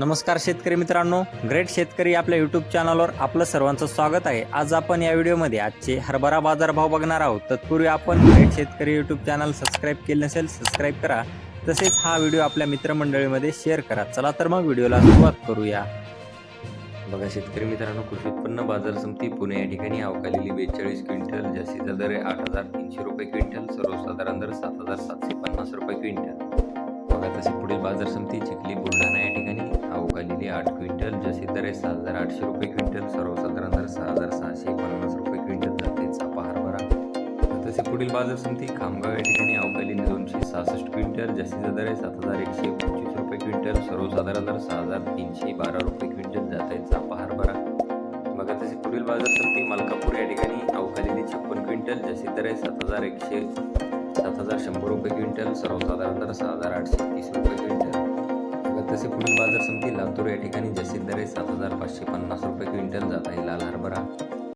नमस्कार शेतकरी मित्रांनो ग्रेट शेतकरी आपल्या यूट्यूब चॅनलवर आपलं सर्वांचं स्वागत आहे. आज आपण या व्हिडिओमध्ये आजचे हरभरा बाजारभाव बघणार आहोत. तत्पूर्वी आपण ग्रेट शेतकरी यूट्यूब चॅनल सबस्क्राईब केले नसेल सबस्क्राईब करा. तसेच हा व्हिडिओ आपल्या मित्रमंडळीमध्ये शेअर करा. चला तर मग व्हिडिओला सुरुवात करूया. बघा शेतकरी मित्रांनो कृषी उत्पन्न बाजार समिती पुणे या ठिकाणी अवकालेली बेचाळीस क्विंटल जास्तीचा दर आहे आठ हजार तीनशे रुपये क्विंटल सर्वसाधारण दर सात हजार सातशे पन्नास रुपये क्विंटल. बघा तसे पुढील बाजार समिती चिखली आठ क्विंटल जसे दर आहे सहा हजार आठशे रुपये क्विंटल सर्वसाधारण दर सहा हजार सहाशे पन्नास रुपये क्विंटल जाते चापा हरभरा तसे पुढील बाजार समिती खामगाव या ठिकाणी अवकालीने दोनशे सहासष्ट क्विंटल जास्तीचा दर आहे सात हजार एकशे पंचवीस रुपये क्विंटल सर्वसाधारण दर सहा हजार तीनशे बारा रुपये क्विंटल जात आहे चापा हरभरा बघा तसे पुढील बाजार समिती मलकापूर या ठिकाणी अवकालीने छप्पन क्विंटल जास्तीत दर आहे सात हजार एकशे सात हजार शंभर रुपये क्विंटल सर्वसाधारण दर सहा हजार आठशे तीस रुपये तसे पुढील बाजार समिती लातूर या ठिकाणी जास्तीत दर आहे सात हजार पाचशे पन्नास रुपये क्विंटल जात आहे. लाल हरभरा.